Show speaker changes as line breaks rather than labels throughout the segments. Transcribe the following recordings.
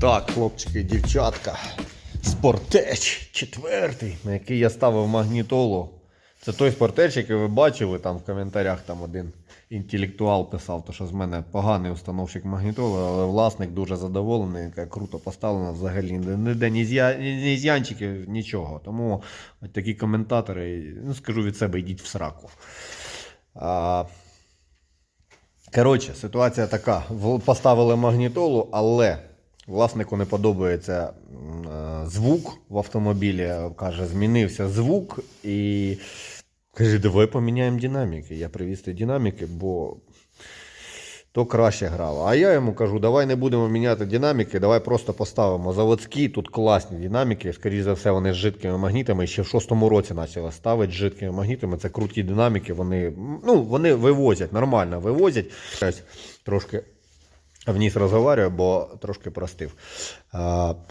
Так, хлопчики, дівчатка. Спортеч четвертий, на який я ставив магнітолу. Це той спортеч, який ви бачили там в коментарях. Там один інтелектуал писав, то що з мене поганий установщик магнітоли, але власник дуже задоволений, яка круто поставлена взагалі. Ніде ні зя- ні зянчиків, нічого. Тому от такі коментатори, ну скажу від себе, йдіть в сраку. А, Коротше, ситуація така. Поставили магнітолу, але власнику не подобається е, звук в автомобілі. Каже, змінився звук і каже, давай поміняємо динаміки. Я привіз ті динаміки, бо то краще грало. А я йому кажу, давай не будемо міняти динаміки, давай просто поставимо заводські, тут класні динаміки. Скоріше за все, вони з жидкими магнітами. Ще в шостому році почали ставити з жидкими магнітами. Це круті динаміки. Вони, ну, вони вивозять, нормально вивозять. Трошки вніс розговорюю, бо трошки простив.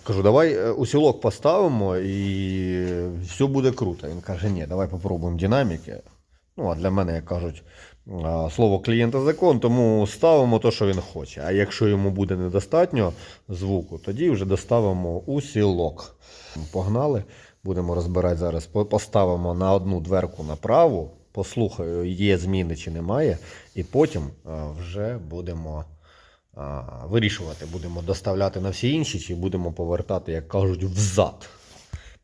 Кажу, давай е, усілок поставимо і все буде круто. Він каже, ні, давай попробуємо динаміки. Ну, а для мене, як кажуть, слово клієнта закон, тому ставимо те, що він хоче. А якщо йому буде недостатньо звуку, тоді вже доставимо усілок. Погнали, будемо розбирати зараз. Поставимо на одну дверку направо, послухаю, є зміни чи немає, і потім вже будемо вирішувати, будемо доставляти на всі інші, чи будемо повертати, як кажуть, взад.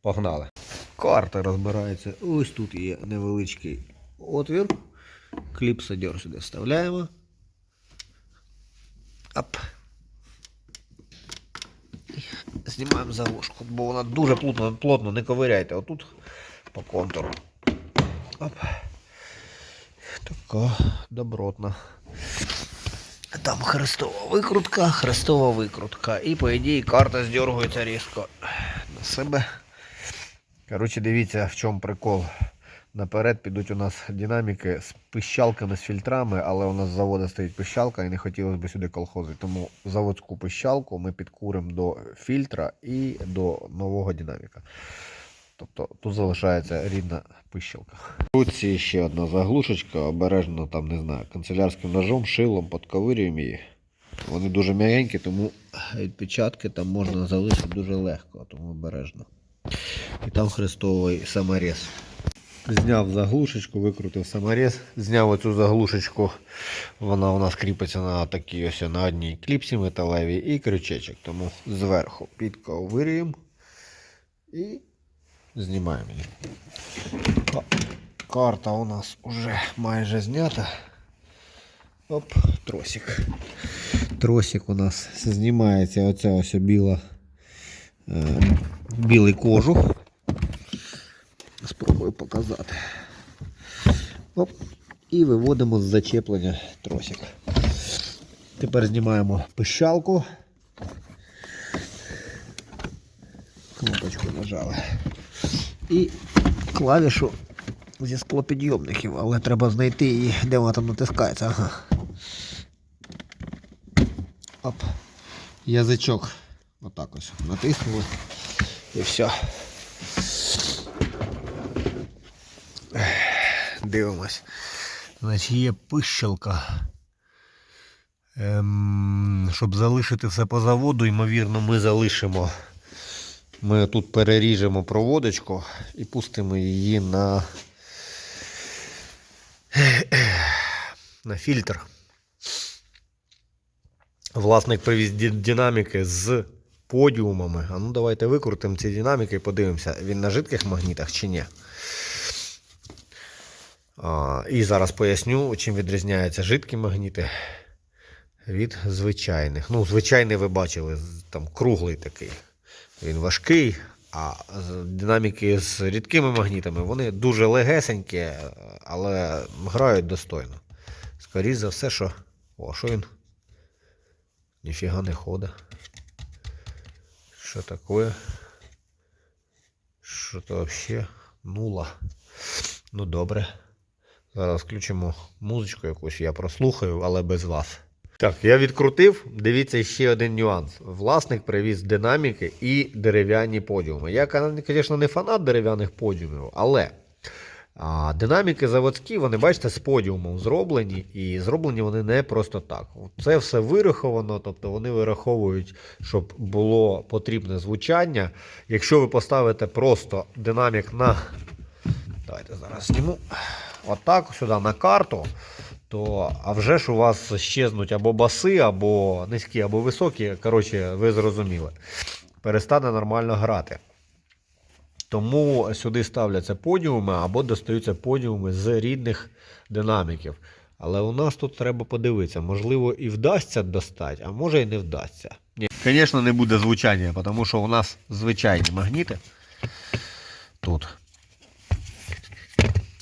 Погнали. Карта розбирається. Ось тут є невеличкий отвір. Кліпсадер сюди вставляємо. Ап. Знімаємо заглушку, бо вона дуже плотно, плотно не ковиряйте. Отут по контуру. Оп. Така добротна. Там хрестова викрутка, хрестова викрутка. І, по ідеї, карта здергується різко на себе. Коротше, дивіться, в чому прикол. Наперед підуть у нас динаміки з пищалками, з фільтрами, але у нас з заводу стоїть пищалка і не хотілося б сюди колхозити. Тому заводську пищалку ми підкуримо до фільтра і до нового динаміка. Тобто тут залишається рідна пищалка. Тут є ще одна заглушечка, обережно там, не знаю, канцелярським ножом, шилом, подковирюємо її. Вони дуже м'ягенькі, тому відпечатки там можна залишити дуже легко, тому обережно. І там хрестовий саморез. Зняв заглушечку, викрутив саморез, зняв оцю заглушечку. Вона у нас кріпиться на такій ось на одній кліпсі металевій і крючечок. Тому зверху підковирюємо і знімаємо її. Карта у нас вже майже знята. Оп, тросик. Тросик у нас знімається оця ось біла, е, білий кожух. Спробую показати. Оп. І виводимо з зачеплення тросик. Тепер знімаємо пищалку. Кнопочку нажали. І клавішу зі склопідйомників, але треба знайти її, де вона там натискається. Ага. Оп. Язичок. Отак ось натиснули. І все. Дивимось. Значить, є пищалка. Ем, щоб залишити все по заводу, ймовірно, ми залишимо. Ми тут переріжемо проводочку і пустимо її на, на фільтр. Власник привіз динаміки з подіумами. А ну давайте викрутимо ці динаміки і подивимося, він на жидких магнітах чи ні. А, і зараз поясню, чим відрізняються жидкі магніти від звичайних. Ну, звичайний ви бачили, там круглий такий. Він важкий, а динаміки з рідкими магнітами вони дуже легесенькі, але грають достойно. Скоріше за все, що. О, що він? Ніфіга не ходить. Що таке? Що то взагалі? Нула. Ну добре. Зараз включимо музичку якусь, я прослухаю, але без вас. Так, я відкрутив. Дивіться ще один нюанс. Власник привіз динаміки і дерев'яні подіуми. Я, звісно, не фанат дерев'яних подіумів, але
А динаміки заводські, вони, бачите, з подіумом зроблені, і зроблені вони не просто так. Це все вираховано, тобто вони вираховують, щоб було потрібне звучання. Якщо ви поставите просто динамік на. Давайте зараз зніму. Отак сюди на карту, то а вже ж у вас щезнуть або баси, або низькі, або високі. Коротше, ви зрозуміли. Перестане нормально грати. Тому сюди ставляться подіуми або достаються подіуми з рідних динаміків. Але у нас тут треба подивитися, можливо, і вдасться достати, а може і не вдасться. Звісно, не буде звучання, тому що у нас звичайні магніти тут.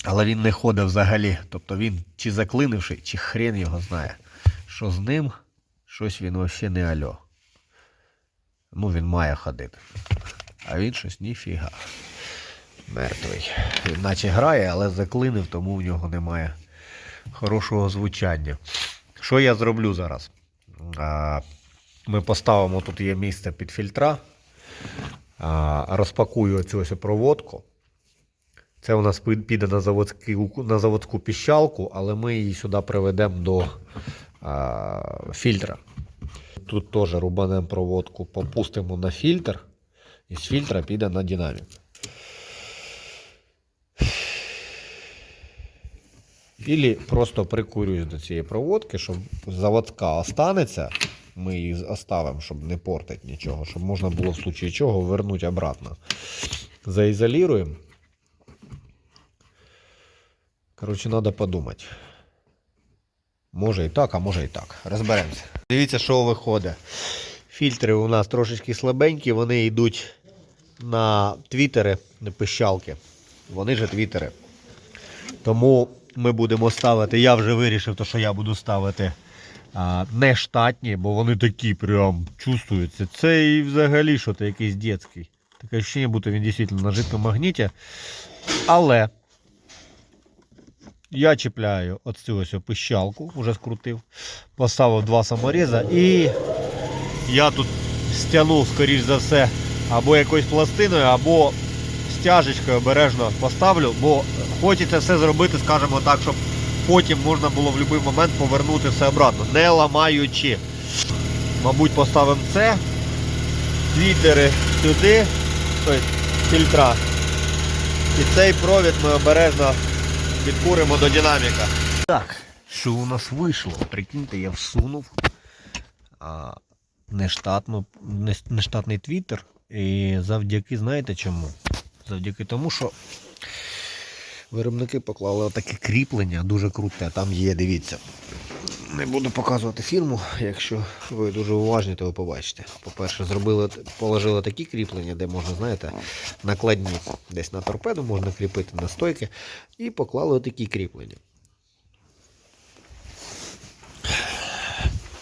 Але він не ходить взагалі. Тобто він чи заклинивший, чи хрен його знає. Що з ним, щось він взагалі не альо. Ну, він має ходити. А він щось ніфіга. Мертвий. Він наче грає, але заклинив, тому в нього немає хорошого звучання. Що я зроблю зараз? Ми поставимо, тут є місце під фільтра. Розпакую цю ось проводку. Це у нас піде на заводську, на заводську піщалку, але ми її сюди приведемо до а, фільтра. Тут теж рубанемо проводку, попустимо на фільтр, і з фільтра піде на динамік. Ілі просто прикурююсь до цієї проводки, щоб заводська останеться. Ми її оставимо, щоб не портити нічого, щоб можна було в случае чого вернути обратно. Заізоліруємо. Коротше, треба подумати. Може і так, а може і так. Розберемося. Дивіться, що виходить. Фільтри у нас трошечки слабенькі, вони йдуть на твітери, на пищалки. Вони же твітери. Тому ми будемо ставити. Я вже вирішив, то, що я буду ставити а, не штатні, бо вони такі прям чувствуються. Це і взагалі що то якийсь дитячий. Таке ощущення, будто він дійсно на жидкому магніті. Але я чіпляю оцю ось пищалку, вже скрутив, поставив два саморіза і я тут стягнув, скоріш за все, або якоюсь пластиною, або стяжечкою обережно поставлю, бо хочеться все зробити, скажімо так, щоб потім можна було в будь-який момент повернути все обратно, не ламаючи. Мабуть, поставимо це, твітери сюди, тобто фільтра. І цей провід ми обережно відкуримо до динаміка. Так, що у нас вийшло? Прикиньте, я всунув а, нештатно, не- нештатний твіттер. І завдяки, знаєте чому? Завдяки тому, що виробники поклали отаке кріплення, дуже круте. Там є, дивіться. Не буду показувати фірму, якщо ви дуже уважні, то ви побачите. По-перше, зробили, положили такі кріплення, де можна, знаєте, накладні десь на торпеду можна кріпити на стойки. І поклали такі кріплення.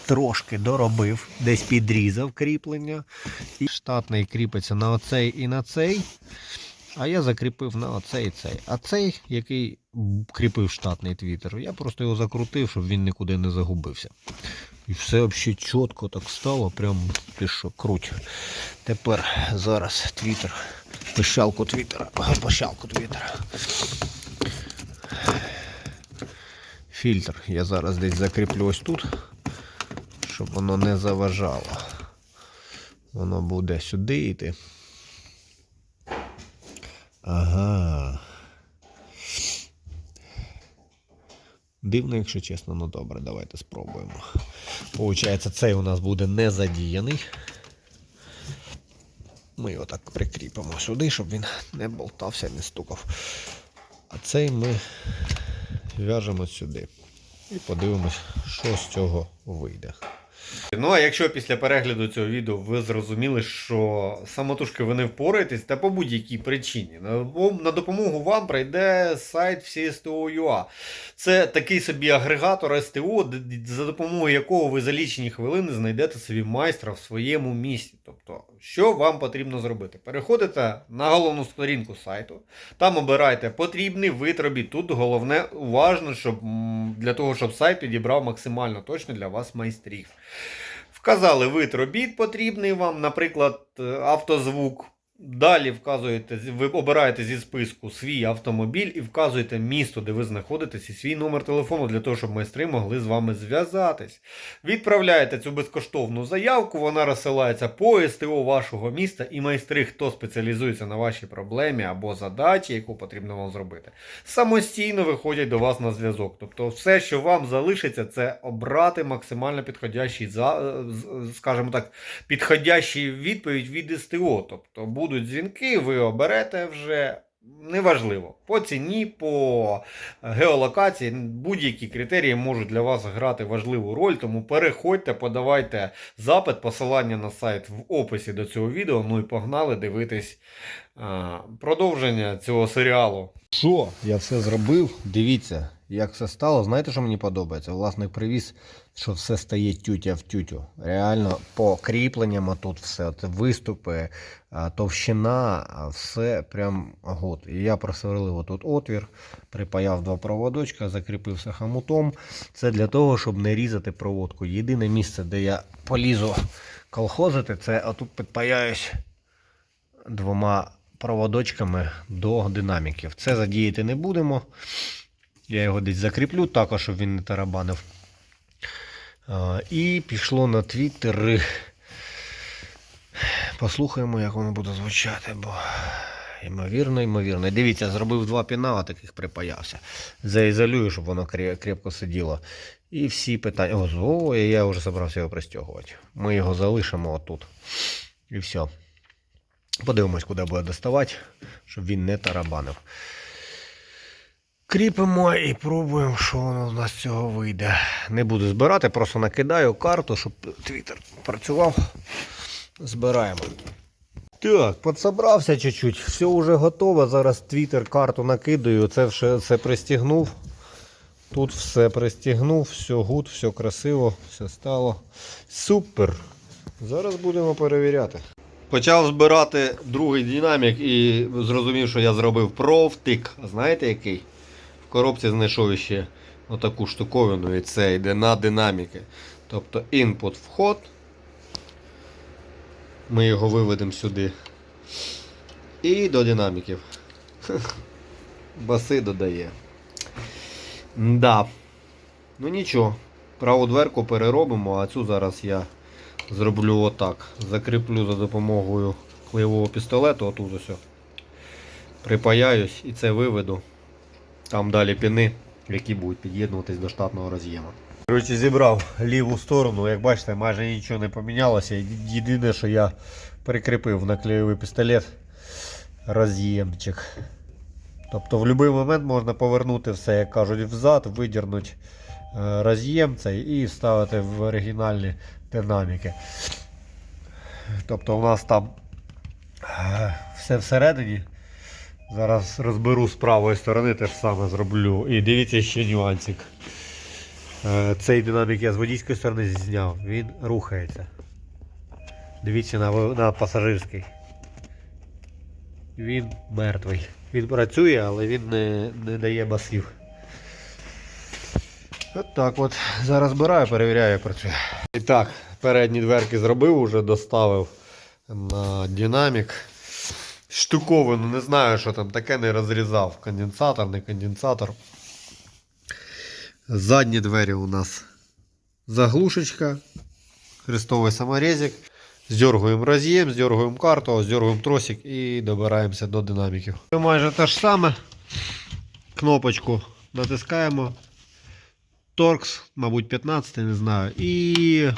Трошки доробив, десь підрізав кріплення. І штатний кріпиться на оцей і на цей. А я закріпив на оцей цей. А цей, який кріпив штатний твіттер, я просто його закрутив, щоб він нікуди не загубився. І все взагалі чітко так стало, прям ти що, круть. Тепер зараз твіттер, пищалку твіттера, пищалку твіттера. Фільтр я зараз десь закріплю ось тут, щоб воно не заважало. Воно буде сюди йти. Ага. Дивно, якщо чесно, ну добре, давайте спробуємо. Получається, цей у нас буде не задіяний. Ми його так прикріпимо сюди, щоб він не болтався, не стукав. А цей ми в'яжемо сюди. І подивимось, що з цього вийде. Ну, а якщо після перегляду цього відео ви зрозуміли, що самотужки ви не впораєтесь, та по будь-якій причині, на допомогу вам прийде сайт всі.СТО.ua. Це такий собі агрегатор СТО, за допомогою якого ви за лічені хвилини знайдете собі майстра в своєму місті. Тобто, що вам потрібно зробити? Переходите на головну сторінку сайту, там обирайте потрібний вид робіт. Тут головне уважно, щоб для того, щоб сайт підібрав максимально точно для вас майстрів. Вказали вид робіт потрібний вам, наприклад, е, автозвук.
Далі вказуєте, ви обираєте зі списку свій автомобіль і вказуєте місто, де ви знаходитесь, і свій номер телефону для того, щоб майстри могли з вами зв'язатись. Відправляєте цю безкоштовну заявку, вона розсилається по СТО вашого міста, і майстри, хто спеціалізується на вашій проблемі або задачі, яку потрібно вам зробити, самостійно виходять до вас на зв'язок. Тобто, все, що вам залишиться, це обрати максимально підходящий скажімо так, підходящий відповідь від СТО. Тобто будуть дзвінки, ви оберете вже. Неважливо. По ціні, по геолокації, будь-які критерії можуть для вас грати важливу роль, тому переходьте, подавайте запит, посилання на сайт в описі до цього відео. Ну і погнали дивитись а, продовження цього серіалу.
Що? Я все зробив. Дивіться, як все стало. Знаєте, що мені подобається? Власник привіз, що все стає тютя в тютю. Реально, по кріпленням тут все. От виступи, товщина, все прям год. І я просверлив отут отвір, припаяв два проводочка, закріпився хомутом. Це для того, щоб не різати проводку. Єдине місце, де я полізу колхозити, це отут підпаяюсь двома проводочками до динаміків. Це задіяти не будемо. Я його десь закріплю, також, щоб він не тарабанив. І пішло на твіттер. Послухаємо, як воно буде звучати, бо ймовірно, ймовірно. Дивіться, зробив два пінала, таких припаявся. Заізолюю, щоб воно крепко сиділо. І всі питання. О, о, я вже забрався його пристягувати. Ми його залишимо отут. І все. Подивимось, куди буде доставати, щоб він не тарабанив. Кріпимо і пробуємо, що воно у нас з цього вийде. Не буду збирати, просто накидаю карту, щоб твіттер працював. Збираємо. Так, підсобрався чуть-чуть, все вже готово. Зараз твіттер карту накидаю, це все, все пристігнув. Тут все пристігнув, все гуд, все красиво, все стало. Супер. Зараз будемо перевіряти.
Почав збирати другий динамік і зрозумів, що я зробив провтик. Знаєте який? Коробці знайшов ще отаку штуковину, і це йде на динаміки. Тобто інпут вход. Ми його виведемо сюди. І до динаміків. Баси додає. Да. Ну нічого. Праву дверку переробимо, а цю зараз я зроблю отак. Закріплю за допомогою клеєвого пістолету, отут ось. Припаяюсь і це виведу. Там далі піни, які будуть під'єднуватись до штатного роз'єму.
Коротше, зібрав ліву сторону, як бачите, майже нічого не помінялося. Єдине, що я прикріпив на клеєвий пістолет роз'ємчик. Тобто в будь-який момент можна повернути все, як кажуть, взад, видірнути е, роз'єм цей і вставити в оригінальні динаміки. Тобто у нас там е, все всередині. Зараз розберу з правої сторони, те ж саме зроблю. І дивіться ще нюансик. Е, Цей динамік я з водійської сторони зняв, він рухається. Дивіться на, на пасажирський. Він мертвий. Він працює, але він не, не дає басів. От так от. Зараз збираю, перевіряю, як працює.
І так, передні дверки зробив, уже доставив на динамік. Штуковину, не знаю, що там таке не розрізав. Конденсатор, не конденсатор. Задні двері у нас заглушечка, хрестовий саморезик. Здергуємо роз'єм, здергуємо карту, здергуємо тросик і добираємося до динаміків.
Майже те ж саме. Кнопочку натискаємо. Торкс, мабуть, 15, не знаю. І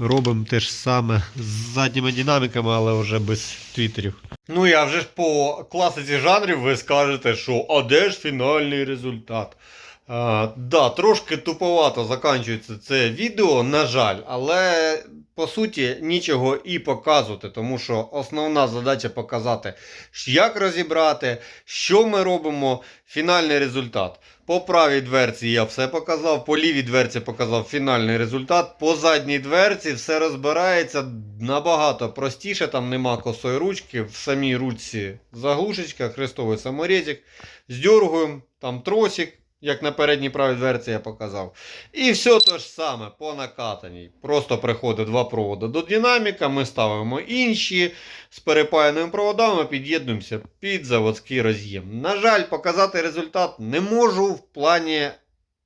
робимо те ж саме з задніми динаміками, але вже без твіттерів.
Ну я вже ж по класиці жанрів ви скажете, що а де ж фінальний результат? А, да, трошки туповато закінчується це відео, на жаль, але по суті нічого і показувати, тому що основна задача показати, як розібрати, що ми робимо, фінальний результат. По правій дверці я все показав, по лівій дверці показав фінальний результат. По задній дверці все розбирається набагато простіше, там нема косої ручки, в самій ручці заглушечка, хрестовий саморезик. Здергуємо, там тросик, як на передній правій дверці я показав. І все те ж саме по накатаній. Просто приходить два проводи до динаміка, ми ставимо інші з перепаяними проводами, під'єднуємося під заводський роз'єм. На жаль, показати результат не можу в плані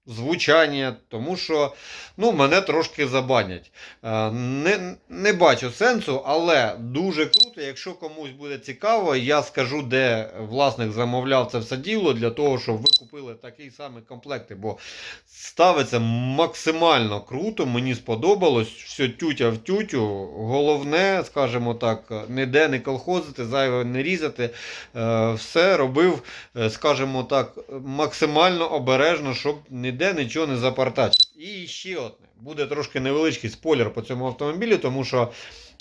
звучання, тому що ну, мене трошки забанять. Е, Не, не бачу сенсу, але дуже круто. Якщо комусь буде цікаво, я скажу, де власник замовляв це все діло для того, щоб ви купили такий самий комплекти, бо ставиться максимально круто. Мені сподобалось. Все тютя в тютю. Головне, скажімо так, ніде не колхозити, зайве не різати. Е, Все робив, е, скажімо так, максимально обережно, щоб ніде нічого не запартачити. І ще одне. Буде трошки невеличкий спойлер по цьому автомобілю, тому що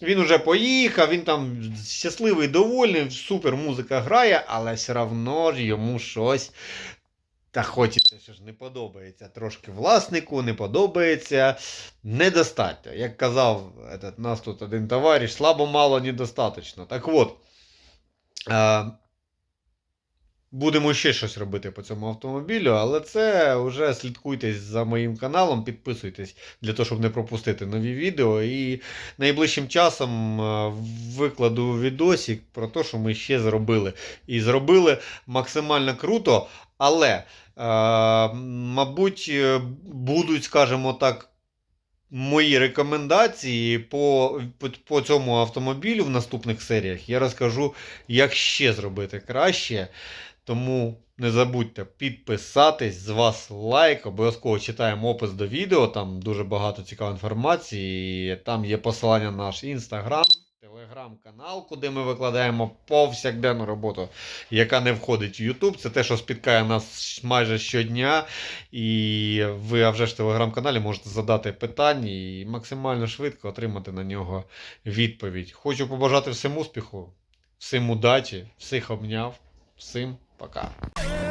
він уже поїхав, він там щасливий, довольний, супер музика грає, але все одно ж йому щось. Та хочеться, що ж не подобається трошки власнику, не подобається недостатньо. Як казав этот, нас тут один товариш, слабо мало недостаточно. Так от, будемо ще щось робити по цьому автомобілю, але це вже слідкуйте за моїм каналом, підписуйтесь для того, щоб не пропустити нові відео. І найближчим часом е, викладу відосик про те, що ми ще зробили. І зробили максимально круто, але, е, мабуть, е, будуть, скажімо так, мої рекомендації по, по, по цьому автомобілю в наступних серіях. Я розкажу, як ще зробити краще. Тому не забудьте підписатись, з вас лайк, обов'язково читаємо опис до відео, там дуже багато цікавої інформації. Там є посилання на наш інстаграм, телеграм-канал, куди ми викладаємо повсякденну роботу, яка не входить в YouTube. Це те, що спіткає нас майже щодня. І ви, а вже ж в телеграм-каналі можете задати питання і максимально швидко отримати на нього відповідь. Хочу побажати всім успіху, всім удачі, всіх обняв, всім пока.